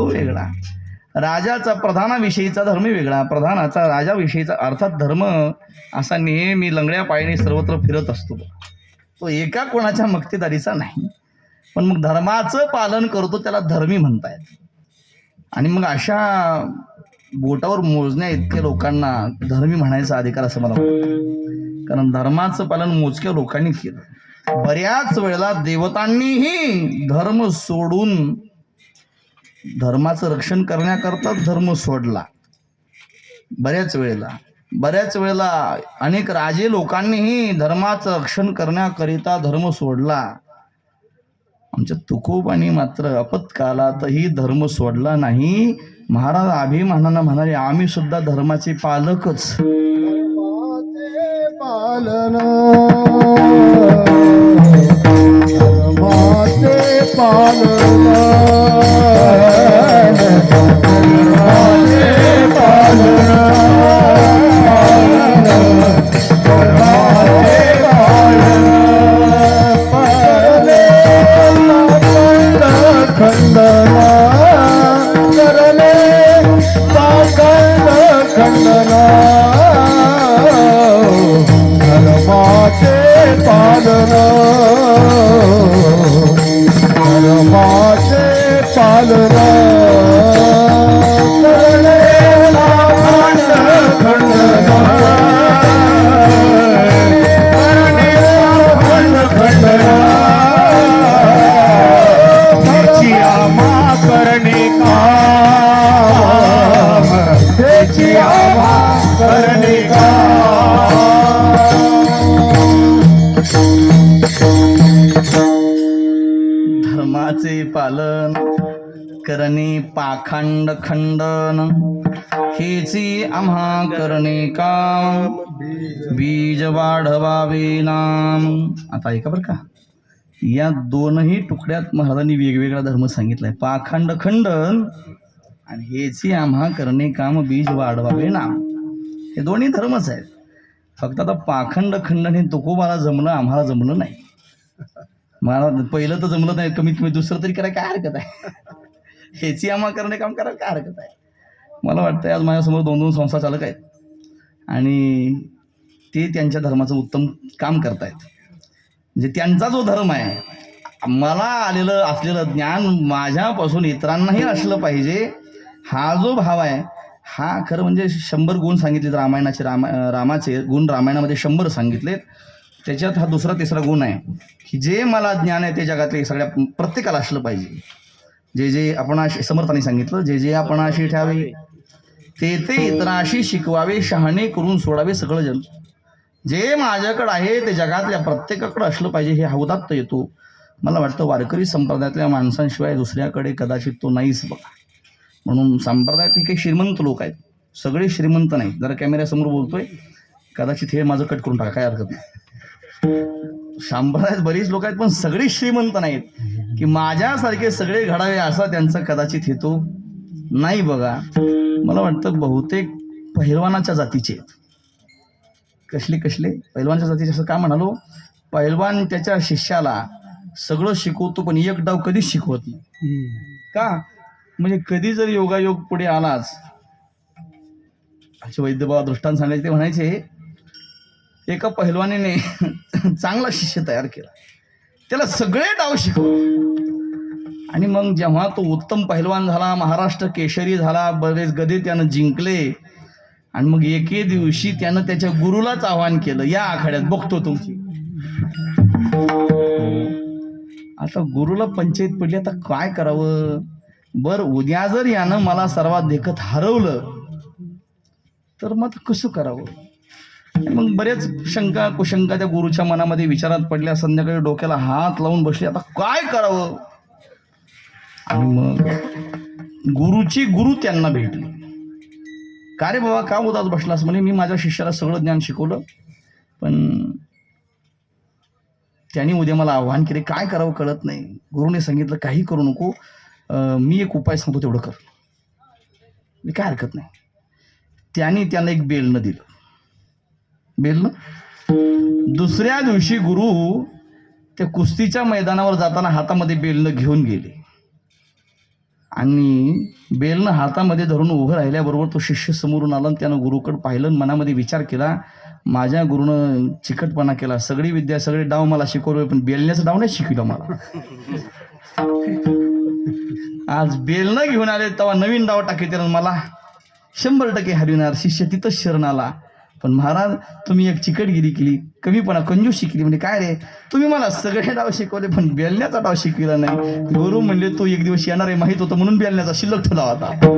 तो वेगळा. राजाचा प्रधानाविषयीचा धर्म वेगळा. प्रधानाचा राजाविषयीचा अर्थात धर्म असा नेहमी लंगड्या पायाने सर्वत्र फिरत असतो. तो एका कोणाच्या मक्तेदारीचा नाही. पण मग धर्माचं पालन करतो त्याला धर्मी म्हणतायत. आणि मग अशा बोटावर मोजण्या इतक्या लोकांना धर्मी म्हणायचा अधिकार असं मला वाटतं. कारण धर्माचं पालन मोजक्या लोकांनी केलं. बऱ्याच वेळेला देवतांनीही धर्म सोडून धर्माचं रक्षण करण्याकरताच धर्म सोडला. बऱ्याच वेळेला. बऱ्याच वेळेला अनेक राजे लोकांनीही धर्माचं रक्षण करण्याकरिता धर्म सोडला. आमच्या तुकोबानी मात्र आपत्कालातही धर्म सोडला नाही. महाराज अभिमानानं म्हणाले आम्ही सुद्धा धर्माचे पालकच. पालन. धर्माचे पालन धर्माचे पालन पालन करणे पाखंड खंडन. हेची आम्हा करणे काम. बीज वाढवावे नाम. आता ऐका बरं का. या दोनही तुकड्यात महाराजांनी वेगवेगळा धर्म सांगितलाय. पाखंड खंडन आणि हेची आम्हा करणे काम बीज वाढवावे नाम. हे दोन्ही धर्मच आहेत. फक्त आता पाखंड खंडन हे तुकोबाला जमलं आम्हाला जमलं नाही. मला पहिलं तर जमलं नाही कमीत कमी दुसरं तरी करायला काय हरकत आहे? ह्याची आम्हा करणे काम करायला काय हरकत आहे? मला वाटतं आज माझ्यासमोर दोन दोन संस्था चालक आहेत. आणि ते त्यांच्या धर्माचं उत्तम काम करतायत. म्हणजे त्यांचा जो धर्म आहे मला आलेलं असलेलं ज्ञान माझ्यापासून इतरांनाही असलं पाहिजे. हा जो भाव आहे हा खरं म्हणजे शंभर गुण सांगितलेत रामायणाचे रामा रामाचे गुण रामायणामध्ये शंभर सांगितलेत. त्याच्यात हा दुसरा तिसरा गुण आहे की जे मला ज्ञान आहे ते जगातले सगळ्या प्रत्येकाला असलं पाहिजे. जे जे आपण समर्थाने सांगितलं जे जे आपण अशी ठेवावे ते ते इतराशी शिकवावे शहाणे करून सोडावे सगळं जण. जे माझ्याकडं आहे ते जगातल्या प्रत्येकाकडं असलं पाहिजे हे हौदात्त येतो. मला वाटतं वारकरी संप्रदायातल्या माणसांशिवाय दुसऱ्याकडे कदाचित तो नाहीच बघा. म्हणून संप्रदायात हे काही श्रीमंत लोक आहेत. सगळे श्रीमंत नाही. जरा कॅमेऱ्यासमोर बोलतोय. कदाचित हे माझं कट करून टाका काय हरकत नाही. संप्रदायात बरीच लोक आहेत पण सगळे श्रीमंत नाहीत. की माझ्यासारखे सगळे घडावे असा त्यांचा कदाचित हेतू नाही बघा. मला वाटतं बहुतेक पहिलवानाच्या जातीचे कसले कसले? पहिलवानच्या जातीचे असं का म्हणालो? पहिलवान त्याच्या शिष्याला सगळं शिकवतो पण एक डाव कधीच शिकवत नाही. का? म्हणजे कधी जर योगायोग पुढे आलाच असे वैद्यबाबा दृष्टांत सांगायचे ते म्हणायचे एका पहिलवानीने चांगला शिष्य तयार केला. त्याला सगळे डाव शिकवले. आणि मग जेव्हा तो उत्तम पहिलवान झाला महाराष्ट्र केशरी झाला बरेच गदे त्यानं जिंकले. आणि मग एके दिवशी त्यानं त्याच्या गुरुलाच आव्हान केलं या आखाड्यात बघतो तुमची. आता गुरुला पंचायत पडली आता काय करावं? बर उद्या जर यानं मला सर्वात देखत हरवलं तर मग कसं करावं? मग बरेच शंका कुशंका त्या गुरुच्या मनामध्ये विचारात पडल्या संध्याकाळी डोक्याला हात लावून बसले आता काय करावं? आणि मग गुरुची गुरु त्यांना भेटली. का रे बाबा? का उदास बसलास? म्हणे मी माझ्या शिष्याला सगळं ज्ञान शिकवलं पण त्यांनी उद्या मला आव्हान केले. काय करावं कळत नाही. गुरुने सांगितलं काही करू नको. मी एक उपाय सांगतो तेवढं कर. मी काय हरकत नाही. त्यांनी त्यांना एक बेलनं दिलं. बेलनं दुसऱ्या दिवशी गुरु त्या कुस्तीच्या मैदानावर जाताना हातामध्ये बेलनं घेऊन गेले. आणि बेलनं हातामध्ये धरून उभं राहिल्याबरोबर तो शिष्य समोरून आला त्यानं गुरुकडं पाहिलं मनामध्ये विचार केला माझ्या गुरुनं चिकटपणा केला. सगळी विद्या सगळे डाव मला शिकवले पण बेलण्याचं डाव नाही शिकवलं मला. आज बेलनं घेऊन आले तेव्हा नवीन डाव टाके त्यानं मला. शंभर टक्के हरविणार शिष्य तिथंच शरण आला. पण महाराज तुम्ही एक चिकटगिरी केली कमीपणा कंजूस शिकली. म्हणजे काय रे? तुम्ही मला सगळे डाव शिकवले पण बेलण्याचा डाव शिकविला नाही. गुरु म्हणले तो एक दिवस येणार आहे माहीत होतं म्हणून बेलण्याचा शिल्लक ठेवला होता.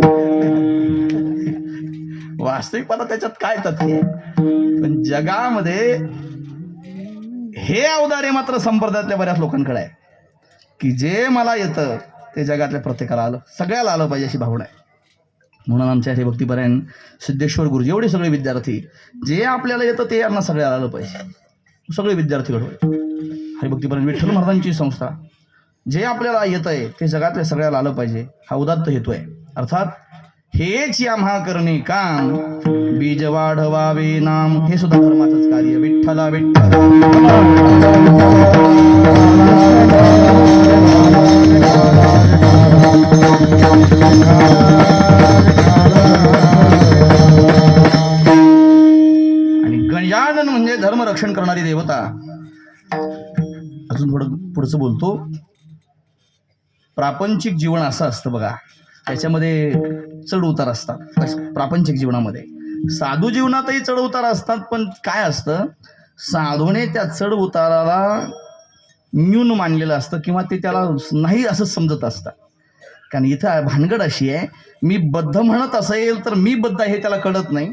वास्तविकपणा त्याच्यात काय तथ्य पण जगामध्ये हे अवदारे मात्र संप्रदायातल्या बऱ्याच लोकांकडे आहे. की जे मला येतं ते जगातल्या प्रत्येकाला आलं सगळ्याला आलं पाहिजे अशी भावना आहे. म्हणून आमच्या हरिभक्तीपरायण सिद्धेश्वर गुरुजी एवढे सगळे विद्यार्थी जे आपल्याला येतं ते यांना सगळ्याला आलं पाहिजे. सगळे विद्यार्थी घडवले. हरिभक्तीपरायण विठ्ठल महाराजांची संस्था जे आपल्याला येत आहे ते जगातल्या सगळ्याला आलं पाहिजे. हा उदात्त हेतू आहे. अर्थात हेच या महाकरणे काम बीज वाढवावे नाम हे सुद्धा धर्माचंच कार्य. विठ्ठला विठ्ठला. रक्षण करणारी देवता. अजून थोडं पुढचं बोलतो. प्रापंचिक जीवन असं असतं बघा. त्याच्यामध्ये चढ उतार असतात. प्रापंचिक जीवनामध्ये. साधू जीवनातही चढ उतार असतात पण काय असतं? साधूने त्या चढ उताराला न्यून मानलेलं असतं किंवा ते त्याला नाही असं समजत असतं. कारण इथं भानगड अशी आहे मी बद्ध म्हणत असेल तर मी बद्ध आहे हे त्याला कळत नाही.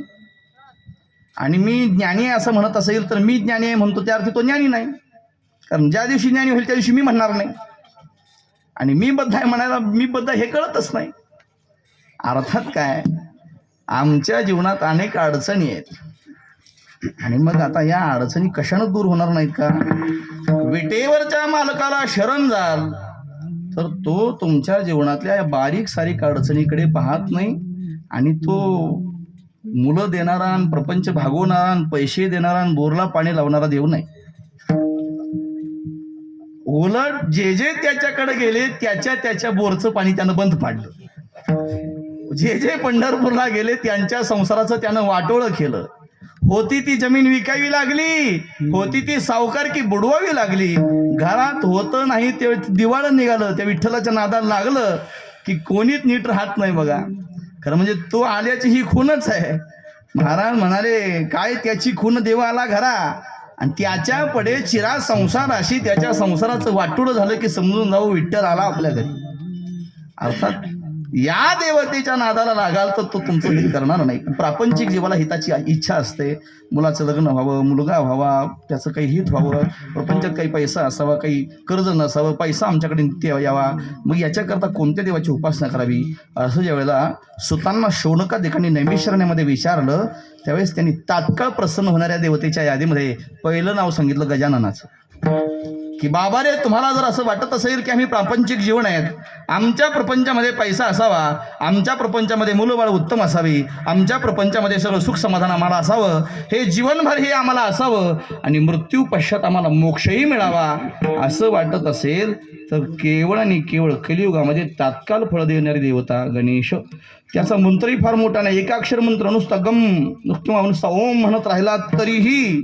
आणि मी ज्ञानी आहे असं म्हणत असेल तर मी ज्ञानी आहे म्हणतो त्या अर्थी तो ज्ञानी नाही. कारण ज्या दिवशी ज्ञानी होईल त्या दिवशी मी म्हणणार नाही. आणि मी बद्ध आहे म्हणायला मी बद्ध हे कळतच नाही. अर्थात काय? आमच्या जीवनात अनेक अडचणी आहेत. आणि मग आता या अडचणी कशानं दूर होणार नाहीत का? विटेवरच्या मालकाला शरण जाल तर तो तुमच्या जीवनातल्या या बारीक सारीक अडचणीकडे पाहत नाही आणि तो मुलं देणारा आणि प्रपंच भागवणारा आणि पैसे देणारा आणि बोरला पाणी लावणारा देव नाही. उलट जे जे त्याच्याकडे गेले त्याच्या त्याच्या बोरचं पाणी त्यानं बंद पाडलं. जे जे पंढरपूरला गेले त्यांच्या संसाराचं त्यानं वाटोळं केलं. होती ती जमीन विकावी लागली होती ती सावकार की बुडवावी लागली. घरात होतं नाही ते दिवाळं निघालं त्या विठ्ठलाच्या नादाला लागलं की कोणीच नीट राहत नाही बघा. खरं म्हणजे तो आल्याची ही खूनच आहे. महाराज म्हणाले काय त्याची खून देव आला घरा? आणि त्याच्या पडे चिरा संसार अशी त्याच्या संसाराचं वाटोळं झालं की समजून जाऊ विठ्ठल आला आपल्या घरी. अर्थात या देवतेच्या नादाला लागाल तर तो तुमचं हित करणार नाही. प्रापंचिक जीवाला हिताची इच्छा असते. मुलाचं लग्न व्हावं मुलगा व्हावा त्याचं काही हित व्हावं प्रपंचात काही पैसा असावा काही कर्ज नसावं पैसा आमच्याकडे नित्य यावा. मग याच्याकरता कोणत्या देवाची उपासना करावी? असं ज्यावेळेला सुतांना शौनका देखांनी नैमिषरण्यामध्ये विचारलं त्यावेळेस त्यांनी तात्काळ प्रसन्न होणाऱ्या देवतेच्या यादीमध्ये पहिलं नाव सांगितलं गजाननाचं. की बाबा रे तुम्हाला जर असं वाटत असेल की आम्ही प्रापंचिक जीवन आहेत आमच्या प्रपंचामध्ये पैसा असावा आमच्या प्रपंचामध्ये मुलंबाळ उत्तम असावी आमच्या प्रपंचामध्ये सगळं सुख समाधान आम्हाला असावं हे जीवनभर हे आम्हाला असावं आणि मृत्यू पश्चात आम्हाला मोक्षही मिळावा असं वाटत असेल तर केवळ आणि केवळ कलियुगामध्ये तात्काळ फळ देणारी देवता गणेश. त्याचा मंत्रही फार मोठा नाही एकाक्षर मंत्र नुसता गम किंवा नुसता ओम म्हणत राहिला तरीही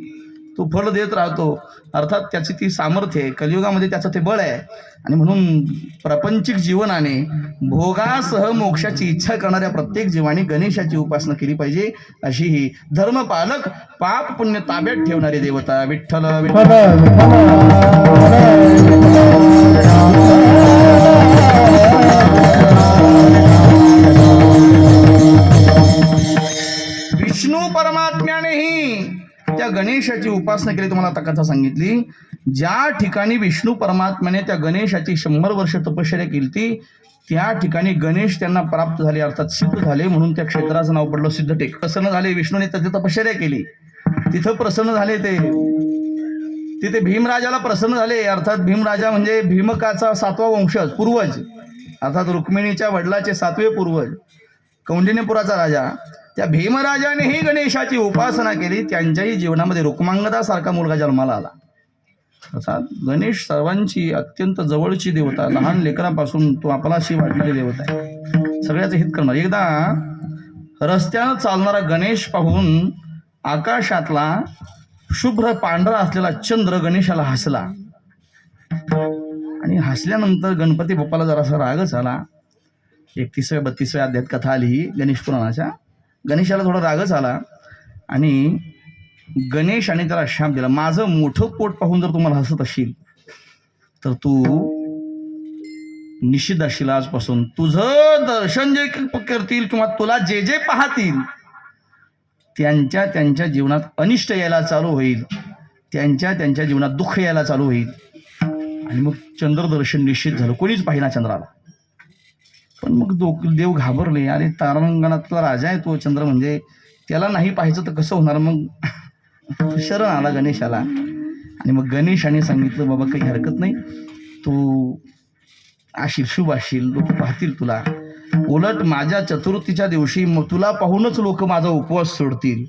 तो फळ देत राहतो. अर्थात त्याची ती सामर्थ्य आहे. कलियुगामध्ये त्याचं ते बळ आहे. आणि म्हणून प्रापंचिक जीवनाने भोगासह मोक्षाची इच्छा करणाऱ्या प्रत्येक जीवाने गणेशाची उपासना केली पाहिजे. अशी ही धर्मपालक पाप पुण्य ताब्यात ठेवणारी देवता विठ्ठल विठ्ठल. विष्णू परमात्म्यानेही त्या गणेशाची उपासना केली तुम्हाला आता कथा सांगितली. ज्या ठिकाणी विष्णू परमात्म्याने त्या गणेशाची शंभर वर्ष तपश्चर्या केली ती त्या ठिकाणी गणेश त्यांना प्राप्त झाले अर्थात सिद्ध झाले म्हणून त्या क्षेत्राचं नाव पडलं सिद्धटेक. प्रसन्न झाले विष्णूने तिथे तपश्चर्या केली. तिथं प्रसन्न झाले ते. तिथे भीमराजाला प्रसन्न झाले अर्थात भीमराजा म्हणजे भीमकाचा सातवा वंशज पूर्वज. अर्थात रुक्मिणीच्या वडिलाचे सातवे पूर्वज. कौंडिन्यपुराचा राजा. त्या भीमराजानेही गणेशाची उपासना केली. त्यांच्याही जीवनामध्ये रुक्मांगदासारखा मुलगा जन्माला आला. तसा गणेश सर्वांची अत्यंत जवळची देवता. लहान लेकरापासून तो आपलाशी वाटणारी देवता आहे. सगळ्याचं हित करणार. एकदा रस्त्यानं चालणारा गणेश पाहून आकाशातला शुभ्र पांढरा असलेला चंद्र गणेशाला हसला. आणि हसल्यानंतर गणपती बाप्पाला जरासा रागच आला. एकतीसव्या बत्तीसव्या अध्यात कथा आली. ही गणेश पुराणाच्या गणेशाला थोडा रागच आला आणि गणेशाने त्याला शाप दिला. माझं मोठं पोट पाहून जर तुम्हाला हसत असशील तर तू निश्चित असशील आजपासून. तुझं दर्शन जे करतील किंवा तुला जे जे पाहतील त्यांच्या त्यांच्या जीवनात अनिष्ट यायला चालू होईल. त्यांच्या त्यांच्या जीवनात दुःख यायला चालू होईल. आणि मग चंद्रदर्शन निश्चित झालं. कोणीच पाहिना चंद्राला. पण मग दो देव घाबरले अरे तारांगणातला राजा आहे तो चंद्र म्हणजे त्याला नाही पाहायचं तर कसं होणार? मग शरण आला गणेशाला. आणि मग गणेशाने सांगितलं बाबा काही हरकत नाही. तू आशील शुभ असशील लोक पाहतील तुला. उलट माझ्या चतुर्थीच्या दिवशी मग तुला पाहूनच लोक माझा उपवास सोडतील.